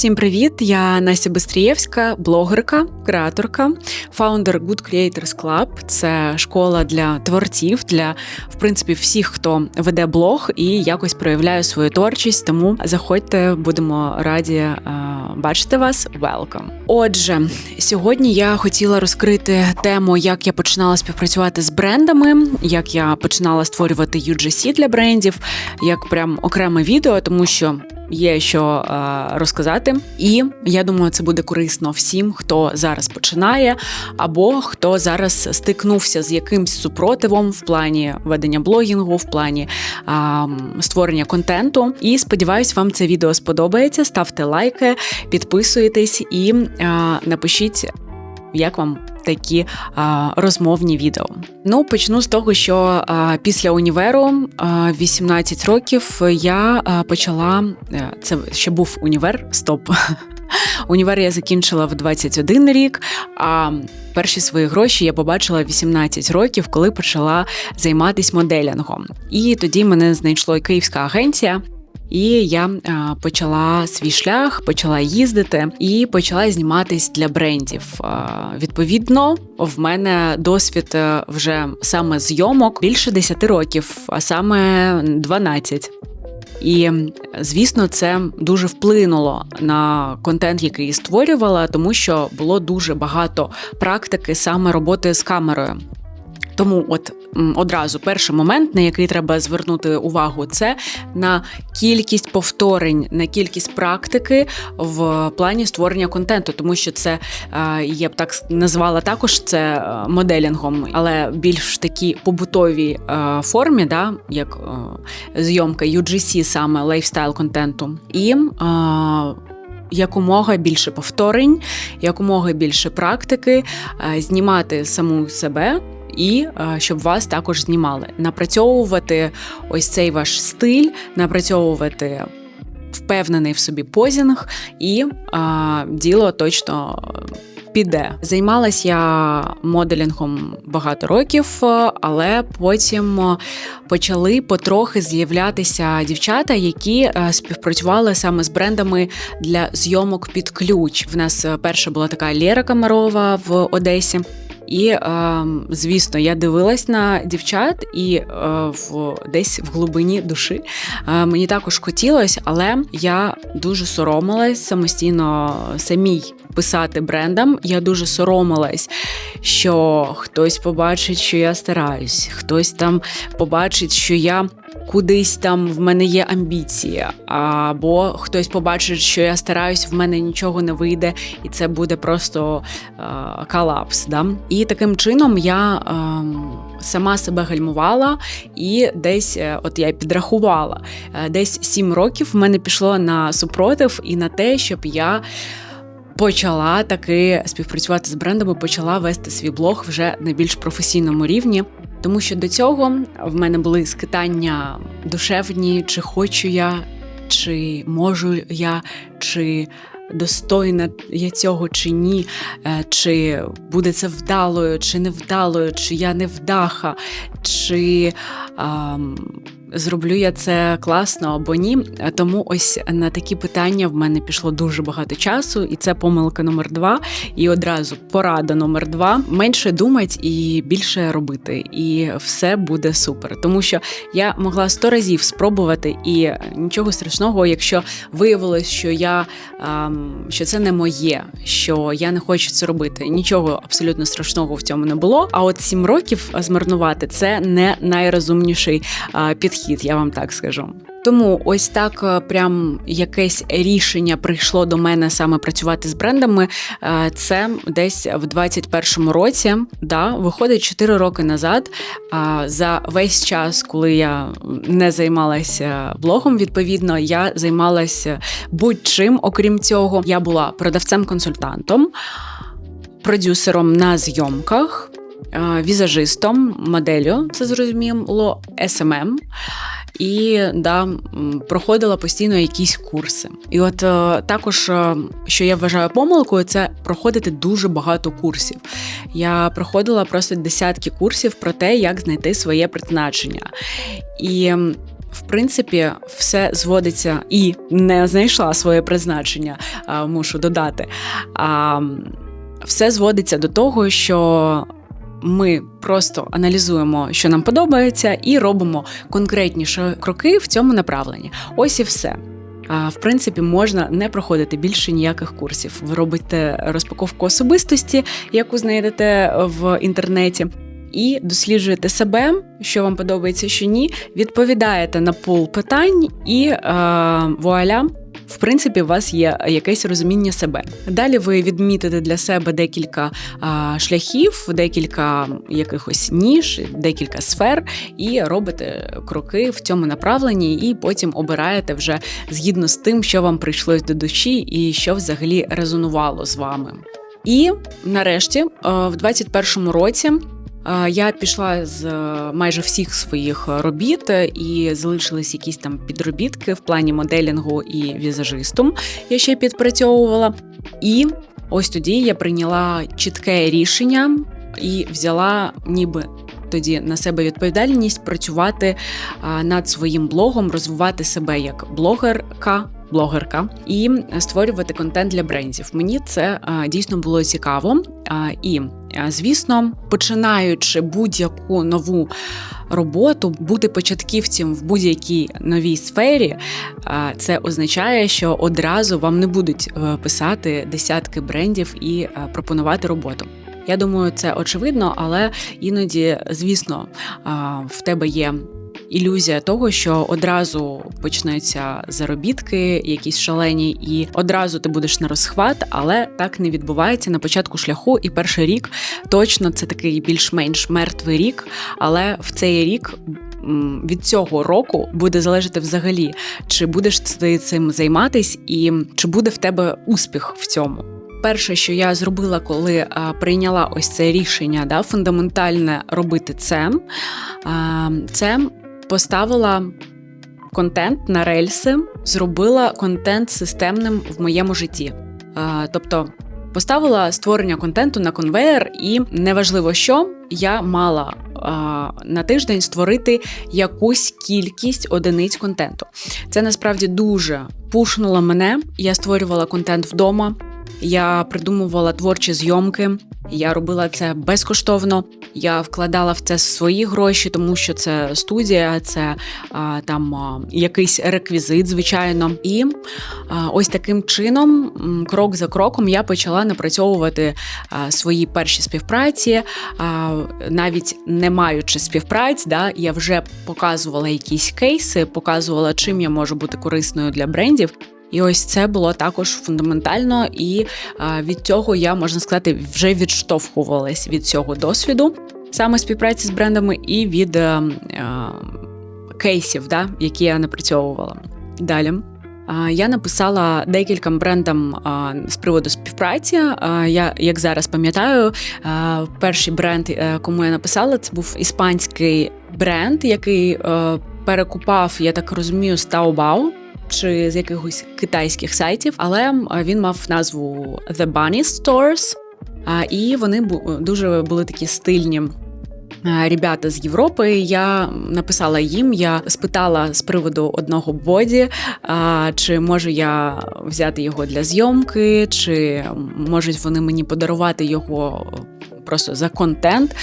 Всім привіт! Я Настя Бестрієвська, блогерка, креаторка, фаундер Good Creators Club. Це школа для творців, для в принципі всіх, хто веде блог і якось проявляє свою творчість. Тому заходьте, будемо раді е, бачити вас. Welcome! Отже, сьогодні я хотіла розкрити тему, як я починала співпрацювати з брендами, як я починала створювати UGC для брендів, як прям окреме відео, тому що є що е, розказати. І я думаю, це буде корисно всім, хто зараз починає, або хто зараз стикнувся з якимсь супротивом в плані ведення блогінгу, в плані е, створення контенту. І сподіваюсь, вам це відео сподобається. Ставте лайки, підписуйтесь і е, напишіть, як вам такі а, розмовні відео. Ну, почну з того, що а, після універу а, 18 років я а, почала. Е, це ще був універ. Стоп. Універ я закінчила в 21 рік. А перші свої гроші я побачила 18 років, коли почала займатися моделінгом. І тоді мене знайшло київська агенція. І я почала свій шлях, почала їздити і почала зніматись для брендів. Відповідно, в мене досвід е, вже саме зйомок більше 10 років, а саме 12. І звісно, це дуже вплинуло на контент, який створювала, тому що було дуже багато практики саме роботи з камерою. Тому, от одразу перший момент, на який треба звернути увагу, це на кількість повторень, на кількість практики в плані створення контенту, тому що це я б так назвала також це е, моделінгом, але більш такі побутовій е, формі, да, як е, зйомка UGC, саме лайфстайл контенту. І Якомога більше повторень, якомога більше практики, знімати саму себе і е, щоб вас також знімали. Напрацьовувати ось цей ваш стиль, напрацьовувати впевнений в собі позінг, і а, діло точно. Піде. Займалась я моделінгом багато років, але потім почали потрохи з'являтися дівчата, які е, співпрацювали саме з брендами для зйомок під ключ. В нас перша була така Лєра Камарова в Одесі. І, е, звісно, я дивилась на дівчат, і е, в десь в глибині душі е, мені також хотілося, але я дуже соромилась самостійно самій писати брендам. Я дуже соромилась, що хтось побачить, що я стараюсь, хтось там побачить, що я кудись там в мене є амбіції, або хтось побачить, що я стараюсь, в мене нічого не вийде, і це буде просто е, колапс. Да? І таким чином я е, сама себе гальмувала, і десь, е, от я підрахувала, е, десь сім років в мене пішло на супротив і на те, щоб я почала таки співпрацювати з брендами, почала вести свій блог вже на більш професійному рівні. Тому що до цього в мене були скитання душевні, чи хочу я, чи можу я, чи достойна я цього чи ні, е, чи буде це вдалою, чи невдалою, чи я невдаха, чи. А, зроблю я це класно або ні. Тому ось на такі питання в мене пішло дуже багато часу, і це помилка номер два. І одразу порада номер два: менше думати і більше робити, і все буде супер. Тому що я могла сто разів спробувати, і нічого страшного, якщо виявилось, що я що це не моє, що я не хочу це робити. Нічого абсолютно страшного в цьому не було. А от сім років змарнувати це не найрозумніший підхід підхід, я вам так скажу. Тому ось так е, прям якесь рішення прийшло до мене саме працювати з брендами. Е, це десь в 21-му році. Да, Виходить 4 роки назад. За весь час, коли я не займалася блогом, відповідно, я займалася будь-чим, окрім цього, я була продавцем-консультантом, продюсером на зйомках. Е, візажистом, моделлю, це зрозуміло, СММ. І да, проходила постійно якісь курси. І от е, також, е, що я вважаю помилкою, це проходити дуже багато курсів. Я проходила просто десятки курсів про те, як знайти своє призначення. І в принципі, все зводиться і не знайшла своє призначення, мушу додати. Все зводиться до того, що ми просто аналізуємо, що нам подобається, і робимо конкретніші кроки в цьому направленні. Ось і все. В принципі, можна не проходити більше ніяких курсів. Ви робите розпаковку особистості, яку знайдете в інтернеті і досліджуєте себе, що вам подобається, що ні. Відповідаєте на пул питань і е, вуаля. В принципі, у вас є якесь розуміння себе. Далі ви відмітите для себе декілька а, шляхів, декілька якихось ніж, декілька сфер, і робите кроки в цьому направленні, і потім обираєте вже згідно з тим, що вам прийшлось до душі, і що взагалі резонувало з вами. І нарешті, в 2021 році. Я пішла з е, майже всіх своїх робіт, і залишились якісь там підробітки в плані моделінгу і візажистом. Я ще підпрацьовувала. І ось тоді я прийняла чітке рішення і взяла, ніби тоді на себе відповідальність працювати над своїм блогом, розвивати себе як блогерка блогерка і створювати контент для брендів. Мені це дійсно було цікаво. І, звісно, починаючи будь-яку нову роботу, бути початківцем в будь-якій новій сфері, це означає, що одразу вам не будуть е, писати десятки брендів і пропонувати роботу. Я думаю, це очевидно, але іноді, звісно, в тебе є ілюзія того, що одразу почнуться заробітки, якісь шалені, і одразу ти будеш на розхват, але так не відбувається на початку шляху. І перший рік точно це такий більш-менш мертвий рік, але в цей рік. Від цього року буде залежати взагалі, чи будеш ти цим займатись, і чи буде в тебе успіх в цьому. Перше, що я зробила, коли а, прийняла ось це рішення, да, фундаментальне робити це, а, це поставила контент на рельси, зробила контент системним в моєму житті. Тобто поставила створення контенту на конвейер, і неважливо, що я мала на тиждень створити якусь кількість одиниць контенту. Це насправді дуже пушнуло мене. Я створювала контент вдома. Я придумувала творчі зйомки, я робила це безкоштовно. Я вкладала в це свої гроші, тому що це студія, це а, там а, якийсь реквізит, звичайно. І а, ось таким чином, крок за кроком, я почала напрацьовувати а, свої перші співпраці, а, навіть не маючи співпраць, да, я вже показувала якісь кейси, показувала, чим я можу бути корисною для брендів. І ось це було також фундаментально, і від цього я можна сказати вже відштовхувалась від цього досвіду, саме співпраці з брендами, і від е, е, кейсів, да, які я напрацьовувала. Далі. Я написала декільком брендам з приводу співпраці. Я як зараз пам'ятаю, перший бренд, е, кому я написала, це був іспанський бренд, який перекупав, я так розумію, з Taobao чи з якихось китайських сайтів, але він мав назву The Bunny Stores, і вони дуже були такі стильні. Ребята з Європи, я написала їм, я спитала з приводу одного боді, чи можу я взяти його для зйомки, чи можуть вони мені подарувати його просто за контент.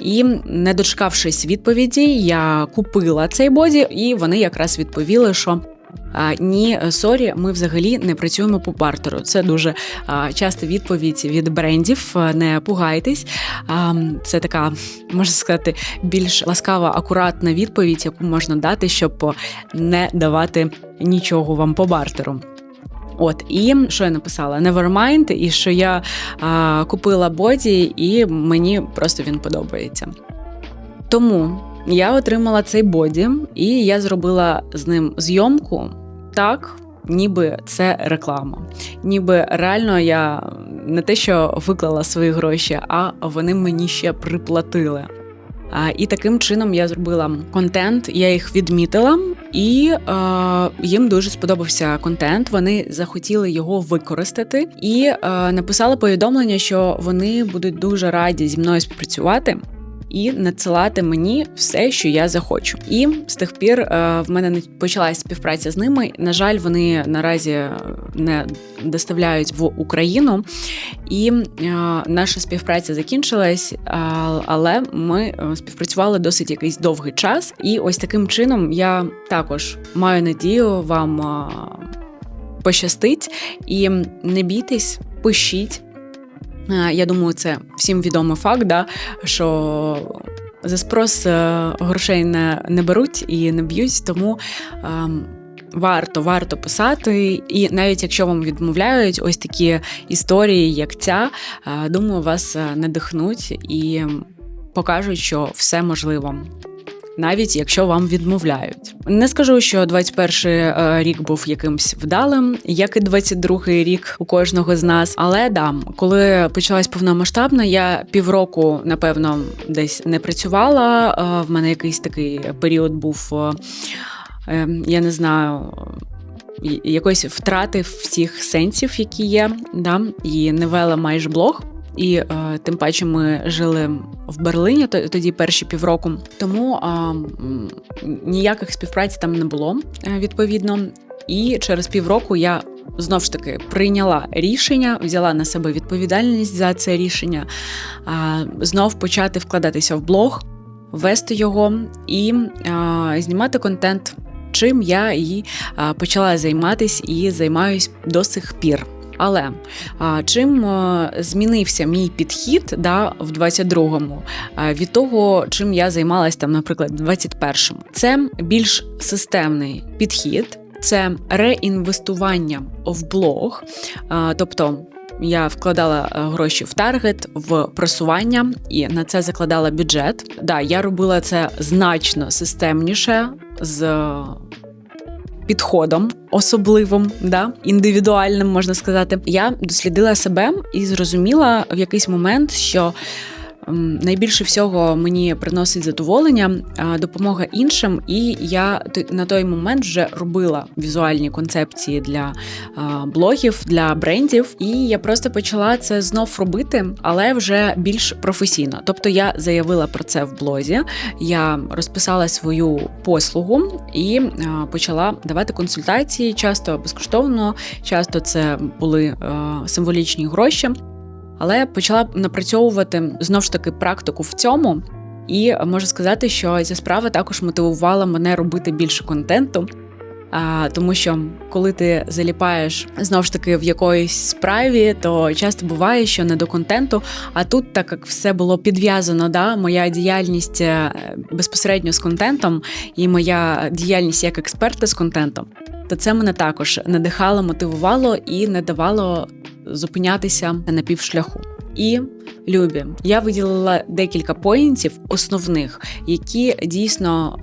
І, не дочекавшись відповіді, я купила цей боді, і вони якраз відповіли, що ні, сорі, ми взагалі не працюємо по бартеру. Це дуже часта відповідь від брендів. Не пугайтесь. Це така, можна сказати, більш ласкава, акуратна відповідь, яку можна дати, щоб не давати нічого вам по бартеру. От, і що я написала? Nevermind, і що я а, купила боді, і мені просто він подобається. Тому я отримала цей боді, і я зробила з ним зйомку так. Ніби це реклама, ніби реально я не те, що виклала свої гроші, а вони мені ще приплатили. І таким чином я зробила контент, я їх відмітила, і е, їм дуже сподобався контент. Вони захотіли його використати і е, написали повідомлення, що вони будуть дуже раді зі мною співпрацювати. І надсилати мені все, що я захочу. І з тих пір е, в мене не почалась співпраця з ними. На жаль, вони наразі не доставляють в Україну, і е, наша співпраця закінчилась, але ми е, співпрацювали досить якийсь довгий час. І ось таким чином я також маю надію вам пощастить і не бійтесь, пишіть. Я думаю, це всім відомий факт, да, що за спрос е, грошей не не беруть і не б'ють, тому ем, варто варто писати. І навіть якщо вам відмовляють ось такі історії, як ця, е, думаю, вас е, надихнуть і покажуть, що все можливо навіть якщо вам відмовляють. Не скажу, що 21-й е, рік був якимсь вдалим, як і 22-й рік у кожного з нас. Але да, коли почалась повномасштабна, я півроку напевно десь не працювала. Е, в мене якийсь такий період був. Е, я не знаю, якоїсь втрати всіх сенсів, які є, да, і не вела майже блог і е, тим паче ми жили в Берлині тоді перші півроку. Тому е, ніяких співпраці там не було е, відповідно. І через півроку я знов ж таки прийняла рішення, взяла на себе відповідальність за це рішення, е, знов почати вкладатися в блог, вести його і е, знімати контент. Чим я і почала займатися і займаюсь до сих пір. Але а, чим е, змінився мій підхід да, в 22-му а, від того, чим я займалась там, наприклад, в 21-му? Це більш системний підхід, це реінвестування в блог, а, тобто. Я вкладала е, гроші в таргет, в просування і на це закладала бюджет. Да, я робила це значно системніше з підходом особливим, да індивідуальним можна сказати. Я дослідила себе і зрозуміла в якийсь момент, що найбільше всього мені приносить задоволення, допомога іншим, і я на той момент вже робила візуальні концепції для блогів, для брендів, і я просто почала це знов робити, але вже більш професійно. Тобто я заявила про це в блозі, я розписала свою послугу і почала давати консультації, часто безкоштовно, часто це були символічні гроші але почала напрацьовувати знов ж таки практику в цьому. І можу сказати, що ця справа також мотивувала мене робити більше контенту. А, Тому що коли ти заліпаєш знову ж таки в якоїсь справі, то часто буває, що не до контенту. А тут, так як все було підв'язано, да, моя діяльність е, безпосередньо з контентом і моя діяльність як експерта з контентом, то це мене також надихало, мотивувало і не давало зупинятися на півшляху. І любі, я виділила декілька поінтів основних, які дійсно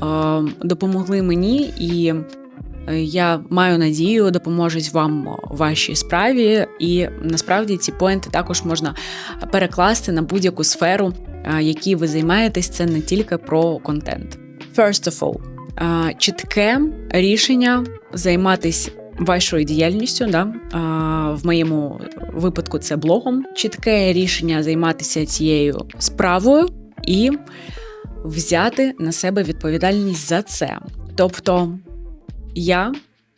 е, допомогли мені, і е, я маю надію, допоможуть вам у вашій справі. І насправді ці поінти також можна перекласти на будь-яку сферу, е, якій ви займаєтесь. Це не тільки про контент. First of all, е, чітке рішення займатися вашою діяльністю. Да? В моєму випадку це блогом. Чітке рішення займатися цією справою і взяти на себе відповідальність за це. Тобто я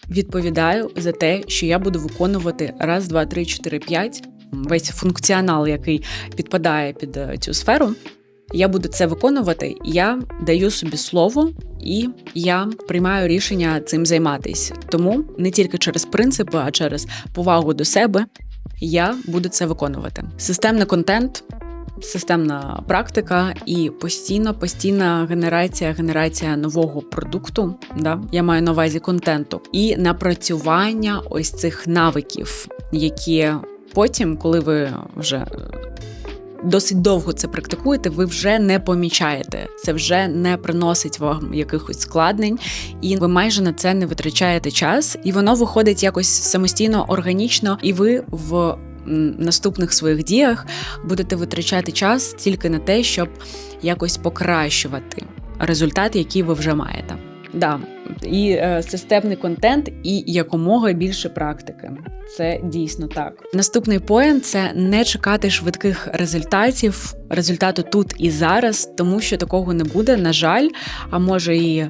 відповідаю за те, що я буду виконувати раз, два, три, чотири, п'ять. Весь функціонал, який підпадає під е, цю сферу, я буду це виконувати. Я даю собі слово, і я приймаю рішення цим займатися. Тому не тільки через принципи, а через повагу до себе я буду це виконувати. Системний контент. Системна практика і постійно постійна генерація, генерація нового продукту. Да, я маю на увазі контенту і напрацювання ось цих навиків, які потім, коли ви вже досить довго це практикуєте, ви вже не помічаєте. Це вже не приносить вам якихось складнень, і ви майже на це не витрачаєте час, і воно виходить якось самостійно, органічно, і ви в наступних своїх діях будете витрачати час тільки на те, щоб якось покращувати результат, який ви вже маєте. Да, і е, системний контент, і якомога більше практики. Це дійсно так. Наступний поєнт це не чекати швидких результатів, результату тут і зараз, тому що такого не буде. На жаль, а може і е,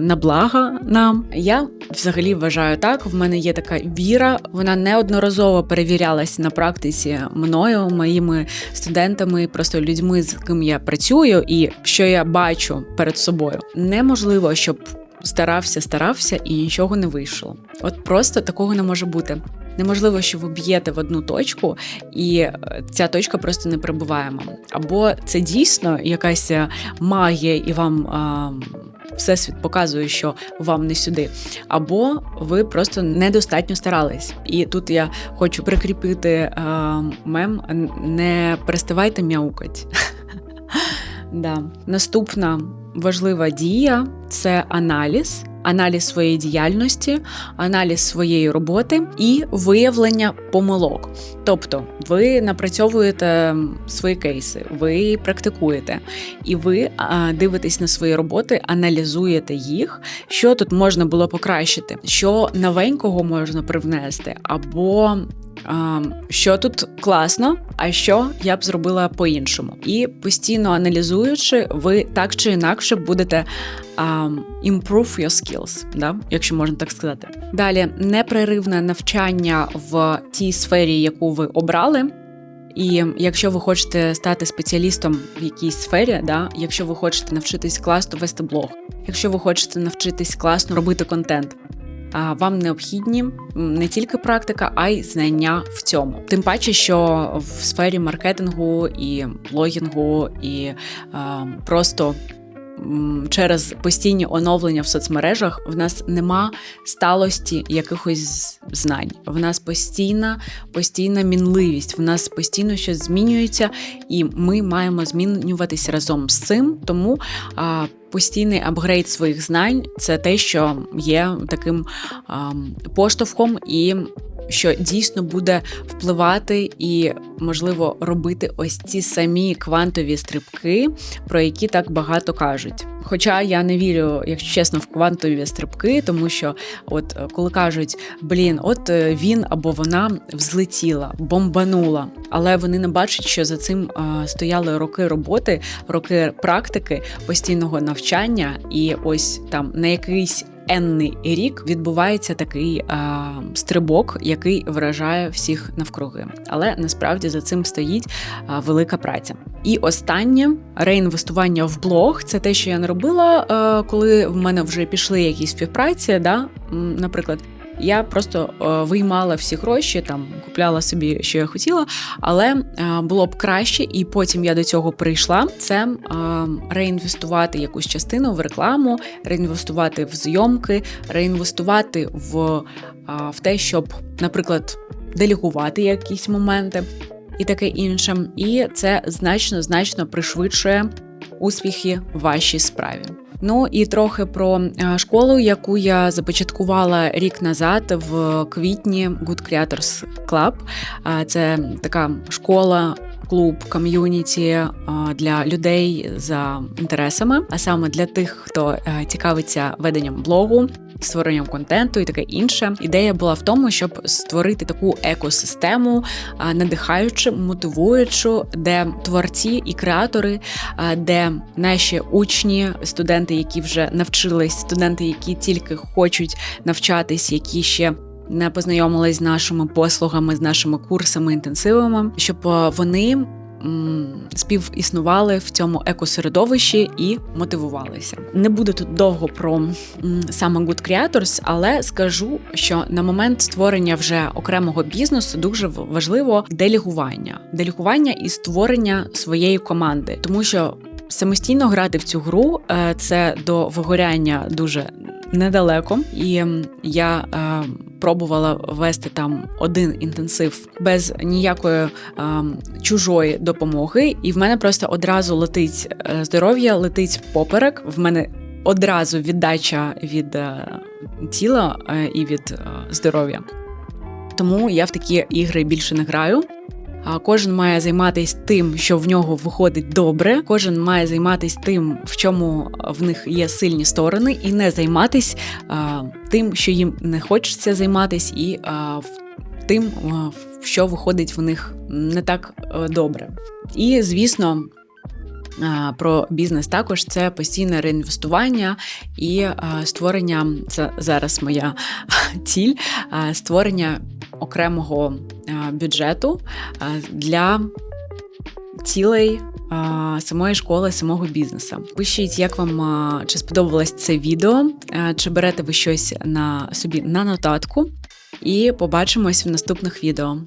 на благо нам. Я взагалі вважаю так. В мене є така віра, вона неодноразово перевірялась на практиці мною, моїми студентами, просто людьми, з ким я працюю, і що я бачу перед собою. Неможливо, щоб старався, старався і нічого не вийшло. От просто такого не може бути. Неможливо, що ви б'єте в одну точку, і е, ця точка просто не прибуваємо. Або це дійсно якась е, магія, і вам а, всесвіт показує, що вам не сюди, або ви просто недостатньо старались. І тут я хочу прикріпити а, мем: не переставайте м'яукать. Да. Наступна важлива дія це аналіз аналіз своєї діяльності, аналіз своєї роботи і виявлення помилок. Тобто, ви напрацьовуєте свої кейси, ви практикуєте, і ви дивитесь на свої роботи, аналізуєте їх, що тут можна було покращити, що новенького можна привнести, або що тут класно, а що я б зробила по-іншому. І постійно аналізуючи, ви так чи інакше будете improve your skills, да? якщо можна так сказати. Далі непреривне навчання в тій сфері, яку ви обрали. І якщо ви хочете стати спеціалістом в якійсь сфері, да, якщо ви хочете навчитись класно вести блог, якщо ви хочете навчитись класно робити контент, вам необхідні не тільки практика, а й знання в цьому. Тим паче, що в сфері маркетингу і блогінгу, і просто через постійні оновлення в соцмережах в нас нема сталості якихось знань. В нас постійна, постійна мінливість, в нас постійно щось змінюється, і ми маємо змінюватися разом з цим. Тому постійний апгрейд своїх знань це те, що є таким поштовхом і що дійсно буде впливати і, можливо, робити ось ці самі квантові стрибки, про які так багато кажуть. Хоча я не вірю, якщо чесно, в квантові стрибки, тому що, от коли кажуть, блін, от е, він або вона взлетіла, бомбанула, але вони не бачать, що за цим стояли роки роботи, роки практики, постійного навчання, і ось там на якийсь енний рік відбувається такий а, стрибок, який вражає всіх навкруги. Але насправді за цим стоїть а, велика праця. І останнє реінвестування в блог це те, що я не робила, а, коли в мене вже пішли якісь співпраці. Да? Наприклад, я просто е, виймала всі гроші, там купляла собі, що я хотіла, але е, було б краще, і потім я до цього прийшла. Це е, реінвестувати якусь частину в рекламу, реінвестувати в зйомки, реінвестувати в, в те, щоб, наприклад, делегувати якісь моменти і таке інше. І це значно значно пришвидшує успіхи в вашій справі. Ну і трохи про е, школу, яку я започаткувала рік назад в квітні Good Creators Club. Це така школа. Клуб ком'юніті для людей за інтересами, а саме для тих, хто е, цікавиться веденням блогу, створенням контенту і таке інше. Ідея була в тому, щоб створити таку екосистему, надихаючу, мотивуючу, де творці і креатори, де наші учні, студенти, які вже навчились, студенти, які тільки хочуть навчатись, які ще не познайомились з нашими послугами, з нашими курсами, інтенсивами, щоб вони співіснували в цьому екосередовищі і мотивувалися. Не буду тут довго про саме Good Creators, але скажу, що на момент створення вже окремого бізнесу дуже важливо делігування, делігування і створення своєї команди, тому що самостійно грати в цю гру е, це до вигоряння дуже недалеко, і я е, пробувала вести там один інтенсив без ніякої е, чужої допомоги, і в мене просто одразу летить е, здоров'я, летить поперек. В мене одразу віддача від е, тіла е, і від е, здоров'я. Тому я в такі ігри більше не граю. Кожен має займатися тим, що в нього виходить добре. Кожен має займатися тим, в чому в них є сильні сторони, і не займатися тим, що їм не хочеться займатися, і тим, що виходить в них не так е, добре. І звісно. Про бізнес також це постійне реінвестування і створення це зараз моя ціль створення окремого бюджету для цілей самої школи, самого бізнесу. Пишіть, як вам чи сподобалось це відео, чи берете ви щось на собі на нотатку, і побачимось в наступних відео.